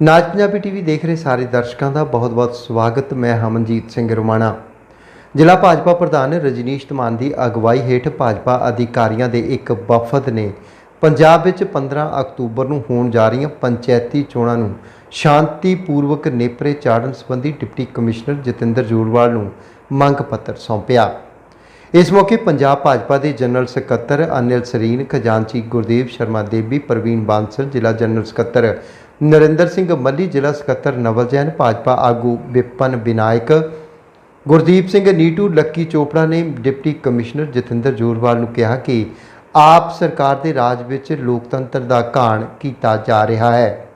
ਨਾਚ ਪੰਜਾਬੀ ਟੀਵੀ ਦੇਖ ਰਹੇ ਸਾਰੇ ਦਰਸ਼ਕਾਂ ਦਾ ਬਹੁਤ-ਬਹੁਤ ਸਵਾਗਤ। ਮੈਂ ਹਮਨਜੀਤ ਸਿੰਘ ਰੋਮਾਣਾ। ਜ਼ਿਲ੍ਹਾ ਭਾਜਪਾ ਪ੍ਰਧਾਨ ਰਜਨੀਸ਼ ਧਮਾਨ ਦੀ ਅਗਵਾਈ ਹੇਠ ਭਾਜਪਾ ਅਧਿਕਾਰੀਆਂ ਦੇ ਇੱਕ ਵਫਦ ਨੇ ਪੰਜਾਬ ਵਿੱਚ 15 ਅਕਤੂਬਰ ਨੂੰ ਹੋਣ ਜਾ ਰਹੀਆਂ ਪੰਚਾਇਤੀ ਚੋਣਾਂ ਨੂੰ ਸ਼ਾਂਤੀਪੂਰਵਕ ਨੇਪਰੇ ਚਾੜਨ ਸੰਬੰਧੀ ਡਿਪਟੀ ਕਮਿਸ਼ਨਰ ਜਤਿੰਦਰ ਜੂਰਵਾਲ ਨੂੰ ਮੰਗ ਪੱਤਰ ਸੌਂਪਿਆ। ਇਸ ਮੌਕੇ ਪੰਜਾਬ ਭਾਜਪਾ ਦੇ ਜਨਰਲ ਸਕੱਤਰ ਅਨਿਲ ਸਰੀਨ, ਖਜ਼ਾਨਚੀ ਗੁਰਦੇਵ ਸ਼ਰਮਾ ਦੇਵੀ, ਪ੍ਰਵੀਨ ਬਾਂਸਲ, ਜ਼ਿਲ੍ਹਾ ਜਨਰਲ ਸਕੱਤਰ ਨਰਿੰਦਰ ਸਿੰਘ ਮੱਲੀ, ਜ਼ਿਲ੍ਹਾ ਸਕੱਤਰ ਨਵਲ ਜੈਨ, ਭਾਜਪਾ ਆਗੂ ਵਿਪਨ ਵਿਨਾਇਕ ਗੁਰਦੀਪ ਸਿੰਘ ਨੀਟੂ, ਲੱਕੀ ਚੋਪੜਾ ਨੇ ਡਿਪਟੀ ਕਮਿਸ਼ਨਰ ਜਤਿੰਦਰ ਜੋਰਵਾਲ ਨੂੰ ਕਿਹਾ ਕਿ ਆਪ ਸਰਕਾਰ ਦੇ ਰਾਜ ਵਿੱਚ ਲੋਕਤੰਤਰ ਦਾ ਘਾਣ ਕੀਤਾ ਜਾ ਰਿਹਾ ਹੈ।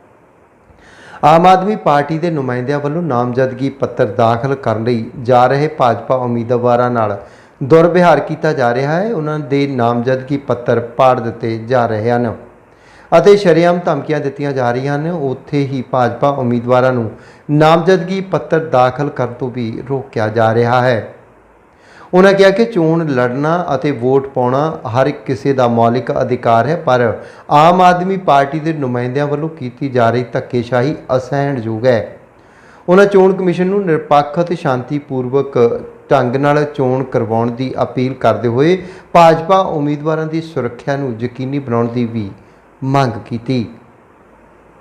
ਆਮ ਆਦਮੀ ਪਾਰਟੀ ਦੇ ਨੁਮਾਇੰਦਿਆਂ ਵੱਲੋਂ ਨਾਮਜ਼ਦਗੀ ਪੱਤਰ ਦਾਖਲ ਕਰਨ ਲਈ ਜਾ ਰਹੇ ਭਾਜਪਾ ਉਮੀਦਵਾਰਾਂ ਨਾਲ ਦੁਰਵਿਹਾਰ ਕੀਤਾ ਜਾ ਰਿਹਾ ਹੈ। ਉਹਨਾਂ ਦੇ ਨਾਮਜ਼ਦਗੀ ਪੱਤਰ ਪਾੜ ਦਿੱਤੇ ਜਾ ਰਹੇ ਹਨ। ਅਤੇ ਸ਼ਰੇਆਮ ਧਮਕੀਆਂ ਦਿੱਤੀਆਂ ਜਾ ਰਹੀਆਂ ਹਨ। ਉੱਥੇ ਹੀ ਭਾਜਪਾ ਉਮੀਦਵਾਰਾਂ ਨੂੰ ਨਾਮਜ਼ਦਗੀ ਪੱਤਰ ਦਾਖਲ ਕਰਨ ਤੋਂ ਵੀ ਰੋਕਿਆ ਜਾ ਰਿਹਾ ਹੈ। ਉਹਨਾਂ ਕਿਹਾ ਕਿ ਚੋਣ ਲੜਨਾ ਅਤੇ ਵੋਟ ਪਾਉਣਾ ਹਰ ਇੱਕ ਕਿਸੇ ਦਾ ਮੌਲਿਕ ਅਧਿਕਾਰ ਹੈ, ਪਰ ਆਮ ਆਦਮੀ ਪਾਰਟੀ ਦੇ ਨੁਮਾਇੰਦਿਆਂ ਵੱਲੋਂ ਕੀਤੀ ਜਾ ਰਹੀ ਧੱਕੇਸ਼ਾਹੀ ਅਸਹਿਣਯੋਗ ਹੈ। ਉਹਨਾਂ ਚੋਣ ਕਮਿਸ਼ਨ ਨੂੰ ਨਿਰਪੱਖ ਅਤੇ ਸ਼ਾਂਤੀਪੂਰਵਕ ਢੰਗ ਨਾਲ ਚੋਣ ਕਰਵਾਉਣ ਦੀ ਅਪੀਲ ਕਰਦੇ ਹੋਏ ਭਾਜਪਾ ਉਮੀਦਵਾਰਾਂ ਦੀ ਸੁਰੱਖਿਆ ਨੂੰ ਯਕੀਨੀ ਬਣਾਉਣ ਦੀ ਵੀ ਮੰਗ ਕੀਤੀ।